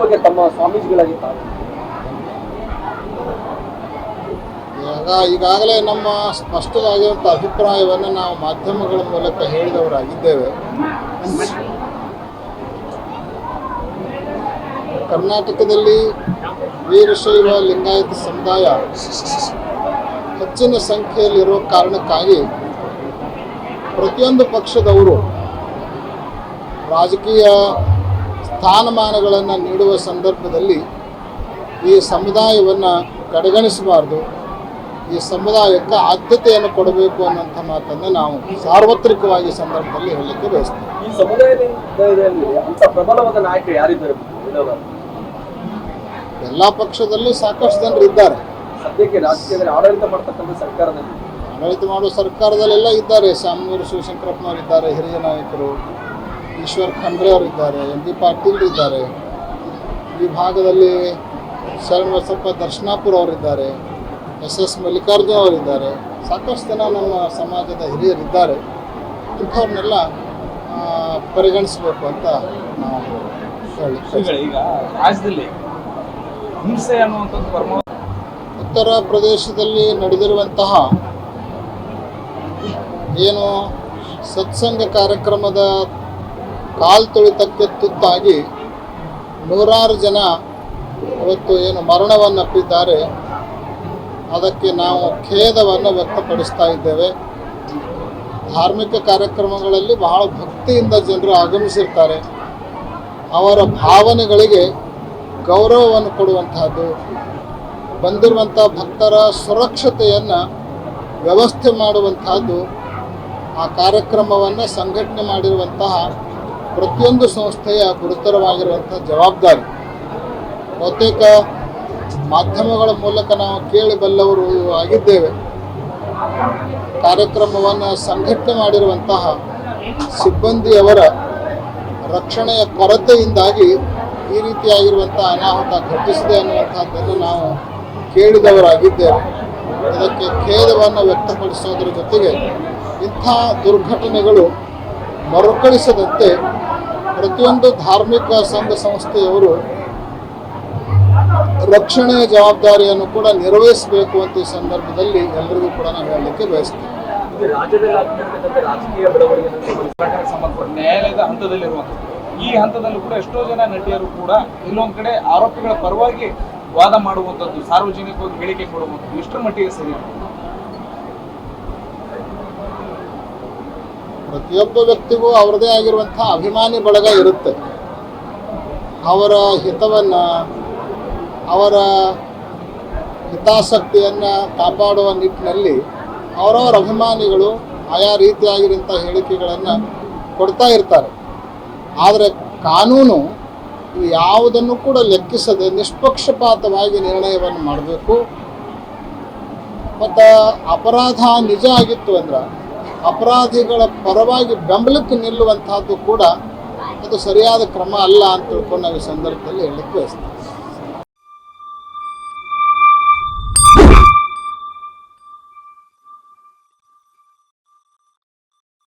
ಬಗ್ಗೆ ತಮ್ಮ ಸ್ವಾಮೀಜಿಗಳಾಗಿ ಈಗ ಈಗಾಗಲೇ ನಮ್ಮ ಸ್ಪಷ್ಟವಾಗಿರುವಂಥ ಅಭಿಪ್ರಾಯವನ್ನು ನಾವು ಮಾಧ್ಯಮಗಳ ಮೂಲಕ ಹೇಳಿದವರಾಗಿದ್ದೇವೆ. ಕರ್ನಾಟಕದಲ್ಲಿ ವೀರಶೈವ ಲಿಂಗಾಯತ ಸಮುದಾಯ ಹೆಚ್ಚಿನ ಸಂಖ್ಯೆಯಲ್ಲಿರುವ ಕಾರಣಕ್ಕಾಗಿ ಪ್ರತಿಯೊಂದು ಪಕ್ಷದವರು ರಾಜಕೀಯ ಸ್ಥಾನಮಾನಗಳನ್ನು ನೀಡುವ ಸಂದರ್ಭದಲ್ಲಿ ಈ ಸಮುದಾಯವನ್ನು ಕಡೆಗಣಿಸಬಾರ್ದು. ಈ ಸಮುದಾಯಕ್ಕೆ ಆದ್ಯತೆಯನ್ನು ಕೊಡಬೇಕು ಅನ್ನೋಂಥ ಮಾತನ್ನು ನಾವು ಸಾರ್ವತ್ರಿಕವಾಗಿ ಸಂದರ್ಭದಲ್ಲಿ ಹೇಳಲಿಕ್ಕೆ ಬಯಸ್ತೇವೆ. ಈ ಸಮುದಾಯದಲ್ಲಿ ಅಂತ ಪ್ರಬಲವಾದ ನಾಯಕ ಯಾರಿದ್ದಾರೆ? ಎಲ್ಲ ಪಕ್ಷದಲ್ಲೂ ಸಾಕಷ್ಟು ಜನರು ಇದ್ದಾರೆ. ಸದ್ಯಕ್ಕೆ ರಾಜಕೀಯದಲ್ಲಿ ಆಡಳಿತ ಮಾಡ್ತಕ್ಕಂಥ ಸರ್ಕಾರದಲ್ಲಿ. ಆಡಳಿತ ಮಾಡುವ ಸರ್ಕಾರದಲ್ಲೆಲ್ಲ ಇದ್ದಾರೆ. ಶಾಮನೂರು ಶಿವಶಂಕರಪ್ಪನವರು ಇದ್ದಾರೆ ಹಿರಿಯ ನಾಯಕರು. ಈಶ್ವರ್ ಖಂಡ್ರೆ ಅವರಿದ್ದಾರೆ ಎಂ ಬಿ ಪಾಟೀಲ್ ಇದ್ದಾರೆ. ಈ ಭಾಗದಲ್ಲಿ ಶರಣಬಸಪ್ಪ ದರ್ಶನಾಪುರ್ ಅವರಿದ್ದಾರೆ ಎಸ್ ಎಸ್ ಮಲ್ಲಿಕಾರ್ಜುನ್ ಅವರಿದ್ದಾರೆ. ಸಾಕಷ್ಟು ಜನ ನಮ್ಮ ಸಮಾಜದ ಹಿರಿಯರಿದ್ದಾರೆ. ಇಂಥವ್ರನ್ನೆಲ್ಲ ಪರಿಗಣಿಸಬೇಕು ಅಂತ ನಾವು ಹೇಳಿ. ಈಗ ರಾಜ್ಯದಲ್ಲಿ ಹಿಂಸೆ ಅನ್ನುವಂಥದ್ದು ಪರಮ ಉತ್ತರ ಪ್ರದೇಶದಲ್ಲಿ ನಡೆದಿರುವಂತಹ ಏನು ಸತ್ಸಂಗ ಕಾರ್ಯಕ್ರಮದ ಕಾಲ್ ತುಳಿತಕ್ಕೆ ತುತ್ತಾಗಿ ನೂರಾರು ಜನ ಇವತ್ತು ಏನು ಮರಣವನ್ನಪ್ಪಿದ್ದಾರೆ. ಅದಕ್ಕೆ ನಾವು ಖೇದವನ್ನು ವ್ಯಕ್ತಪಡಿಸ್ತಾ ಇದ್ದೇವೆ. ಧಾರ್ಮಿಕ ಕಾರ್ಯಕ್ರಮಗಳಲ್ಲಿ ಬಹಳ ಭಕ್ತಿಯಿಂದ ಜನರು ಆಗಮಿಸಿರ್ತಾರೆ. ಅವರ ಭಾವನೆಗಳಿಗೆ ಗೌರವವನ್ನು ಕೊಡುವಂತಹದ್ದು ಬಂದಿರುವಂಥ ಭಕ್ತರ ಸುರಕ್ಷತೆಯನ್ನು ವ್ಯವಸ್ಥೆ ಮಾಡುವಂತಹದ್ದು ಆ ಕಾರ್ಯಕ್ರಮವನ್ನು ಸಂಘಟನೆ ಮಾಡಿರುವಂತಹ ಪ್ರತಿಯೊಂದು ಸಂಸ್ಥೆಯ ಗುರುತರವಾಗಿರುವಂಥ ಜವಾಬ್ದಾರಿ. ಬಹುತೇಕ ಮಾಧ್ಯಮಗಳ ಮೂಲಕ ನಾವು ಕೇಳಿಬಲ್ಲವರು ಆಗಿದ್ದೇವೆ. ಕಾರ್ಯಕ್ರಮವನ್ನು ಸಂಘಟನೆ ಮಾಡಿರುವಂತಹ ಸಿಬ್ಬಂದಿಯವರ ರಕ್ಷಣೆಯ ಕೊರತೆಯಿಂದಾಗಿ ಈ ರೀತಿಯಾಗಿರುವಂಥ ಅನಾಹುತ ಘಟಿಸಿದೆ ಅನ್ನುವಂಥದ್ದನ್ನು ನಾವು ಕೇಳಿದವರಾಗಿದ್ದೇವೆ. ಇದಕ್ಕೆ ಖೇದವನ್ನು ವ್ಯಕ್ತಪಡಿಸೋದ್ರ ಜೊತೆಗೆ ಇಂಥ ದುರ್ಘಟನೆಗಳು ಮರುಕಳಿಸದಂತೆ ಪ್ರತಿಯೊಂದು ಧಾರ್ಮಿಕ ಸಂಘ ಸಂಸ್ಥೆಯವರು ರಕ್ಷಣೆಯ ಜವಾಬ್ದಾರಿಯನ್ನು ಕೂಡ ನಿರ್ವಹಿಸಬೇಕು ಅಂತ ಈ ಸಂದರ್ಭದಲ್ಲಿ ಎಲ್ಲರಿಗೂ ಕೂಡ ನಾನು ಹೇಳಲಿಕ್ಕೆ ಬಯಸ್ತೇನೆ. ರಾಜಕೀಯ ನ್ಯಾಯಾಲಯದ ಹಂತದಲ್ಲಿರುವಂಥದ್ದು. ಈ ಹಂತದಲ್ಲೂ ಕೂಡ ಎಷ್ಟೋ ಜನ ನಟಿಯರು ಕೂಡ ಇಲ್ಲೊಂದು ಕಡೆ ಆರೋಪಿಗಳ ಪರವಾಗಿ ವಾದ ಮಾಡುವಂಥದ್ದು, ಸಾರ್ವಜನಿಕವಾಗಿ ಹೇಳಿಕೆ ಕೊಡುವಂಥದ್ದು, ಇಷ್ಟರ ಮಟ್ಟಿಗೆ ಸರಿ. ಪ್ರತಿಯೊಬ್ಬ ವ್ಯಕ್ತಿಗೂ ಅವರದೇ ಆಗಿರುವಂಥ ಅಭಿಮಾನಿ ಬಳಗ ಇರುತ್ತೆ. ಅವರ ಹಿತವನ್ನು, ಅವರ ಹಿತಾಸಕ್ತಿಯನ್ನು ಕಾಪಾಡುವ ನಿಟ್ಟಿನಲ್ಲಿ ಅವರವರ ಅಭಿಮಾನಿಗಳು ಆಯಾ ರೀತಿಯಾಗಿರುವಂಥ ಹೇಳಿಕೆಗಳನ್ನು ಕೊಡ್ತಾ ಇರ್ತಾರೆ. ಆದರೆ ಕಾನೂನು ಯಾವುದನ್ನು ಕೂಡ ಲೆಕ್ಕಿಸದೆ ನಿಷ್ಪಕ್ಷಪಾತವಾಗಿ ನಿರ್ಣಯವನ್ನು ಮಾಡಬೇಕು. ಮತ್ತು ಅಪರಾಧ ನಿಜ ಆಗಿತ್ತು ಅಂದ್ರೆ ಅಪರಾಧಿಗಳ ಪರವಾಗಿ ಬೆಂಬಲಕ್ಕೆ ನಿಲ್ಲುವಂತಹದ್ದು ಕೂಡ ಅದು ಸರಿಯಾದ ಕ್ರಮ ಅಲ್ಲ ಅಂತ ತಿಳ್ಕೊಂಡು ನಾವು ಈ ಸಂದರ್ಭದಲ್ಲಿ ಹೇಳಲಿಕ್ಕೆ ಬಯಸ್ತೀವಿ